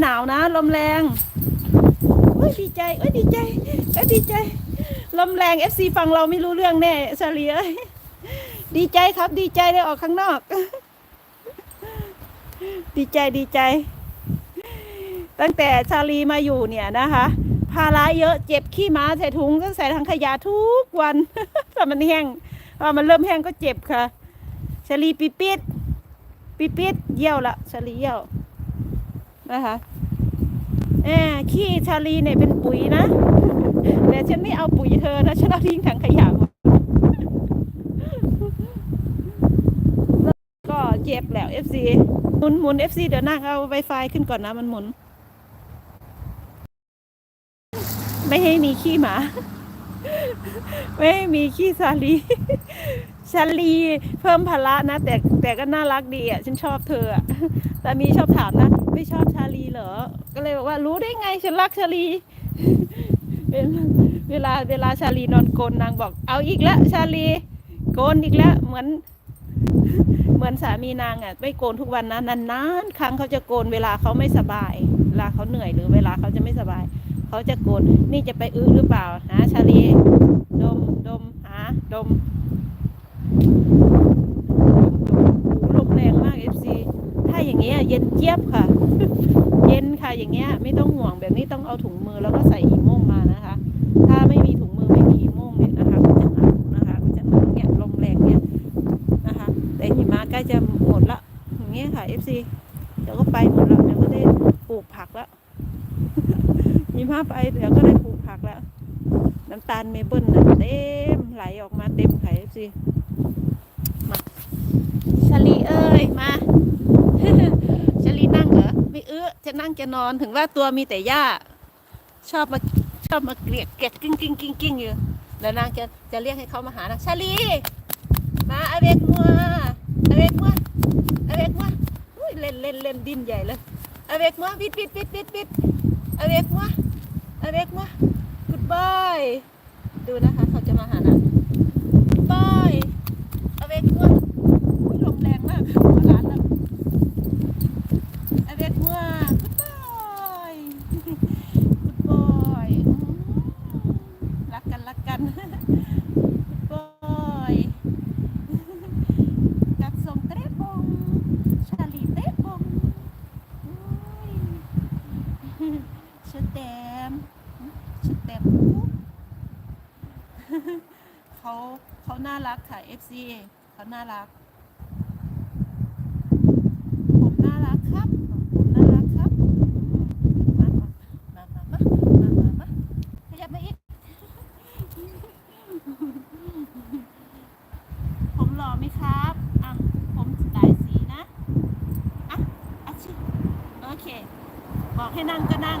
หนาวนะ ลมแรงเอ้ยดีใจเอ้ยดีใจเอ้ยดีใจ ลมแรง FC ฟังเราไม่รู้เรื่องแน่ชาลีเอ้ยดีใจครับ ดีใจได้ออกข้างนอก ดีใจดีใจ ตั้งแต่ชาลีมาอยู่เนี่ยนะคะภาระเยอะเจ็บขี้ม้าใส่ถุงต้องใส่ถังขยะทุกวันถ้ามันแห้งพอมันเริ่มแห้งก็เจ็บค่ะชาลีปิปิดปิปิดเยี่ยวละชาลีเยี่ยว นะคะแอขี้ชาลีเนี่ยเป็นปุ๋ยนะแต่ฉันไม่เอาปุ๋ยเธอนะฉันเอาทิ้งถังขยะก็เจ็บแล้ว FC หมุนหมุน FC เดี๋ยวนั่งเอา Wi-Fi ขึ้นก่อนนะมันหมุน ไม่ให้มีขี้หมา ไม่ให้มีขี้ชาลี ชาลีเพิ่มภาระนะ แต่แต่ก็น่ารักดีอะฉันชอบเธออะสามีชอบถามนะ ไม่ชอบชาลีเหรอ ก็เลยบอกว่ารู้ได้ไงฉันรักชาลีเวลาเวลาชาลีนอนโกลนนางบอก เอาอีกแล้วชาลีโกนอีกแล้วเหมือน เหมือนสามีนางอะไม่โกนทุกวันนะนานๆครั้งเขาจะโกนเวลาเขาไม่สบาย เวลาเขาเหนื่อยหรือเวลาเขาจะไม่สบายเขาจะโกนนี่จะไปอื้อหรือเปล่าหาชาลี ดมดมหาดมดมดม ลมแรงมากเอฟซีถ้าอย่างเงี้ยเย็นเจี๊ยบค่ะ เย็นค่ะอย่างเงี้ยไม่ต้องห่วงแบบนี้ต้องเอาถุงมือแล้วก็ใส่อีโม่งมานะคะ ถ้าไม่มีถุงมือไม่มีอีโม่งเนี่ยนะคะก็จะหนาวนะคะก็จะหนาวเนี่ยลมแรงเนี่ยนะคะ แต่หิมะใกล้จะหมดละอย่างเงี้ยค่ะ FC เดี๋ยวก็ไปหมดล้วเดี๋ยวก็ได้ปลูกผักแล้วหิมะไปเดี๋ยวก็ได้ปลูกผักแล้วน้ำตาลเมเปิลนะเต็มไหลออกมาเต็มไข่ FC ชาลีเอ้ยมาชาลีนั่งเหรอไม่เอื้อจะนั่งจะนอนถึงว่าตัวมีแต่หญ้า ชอบมาชอบมาเกลียกเกลียกกิ้งกิ้งกิ้งกิ้งอยู่แล้วนางจะจะเรียกให้เขามาหานะชาลีมาอเวกมัวอเวกมัวอเวกมัวอุ้ยเล่นเล่นเล่นดิ้นใหญ่เลยอเวกมัวปิดปิดปิดปิดปิดอเวกมัวอเวกมัว goodbye ดูนะคะเขาจะมาหานะ เขาเขาน่ารักค่ะ FC เขาน่ารัก ผมน่ารักครับ ผมน่ารักครับมามามามามามามาขยับมาอีก ผมหอไหมครับอะผมหลายสีนะอะอะชิโอเค บอกให้นั่งก็นั่ง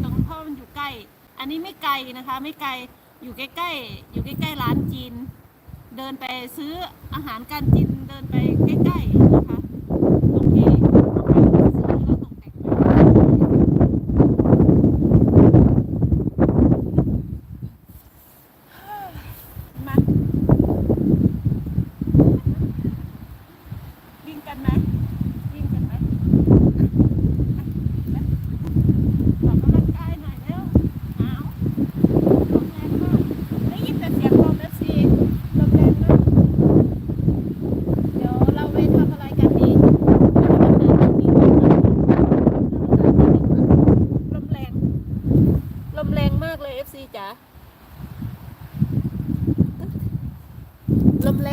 หลวงพ่อมันอยู่ใกล้ อันนี้ไม่ไกลนะคะ ไม่ไกลอยู่ใกล้ๆอยู่ใกล้ๆร้านจีน เดินไปซื้ออาหารการจีนเดินไปใกล้ๆนะคะตรงที่วิ่งกันไหม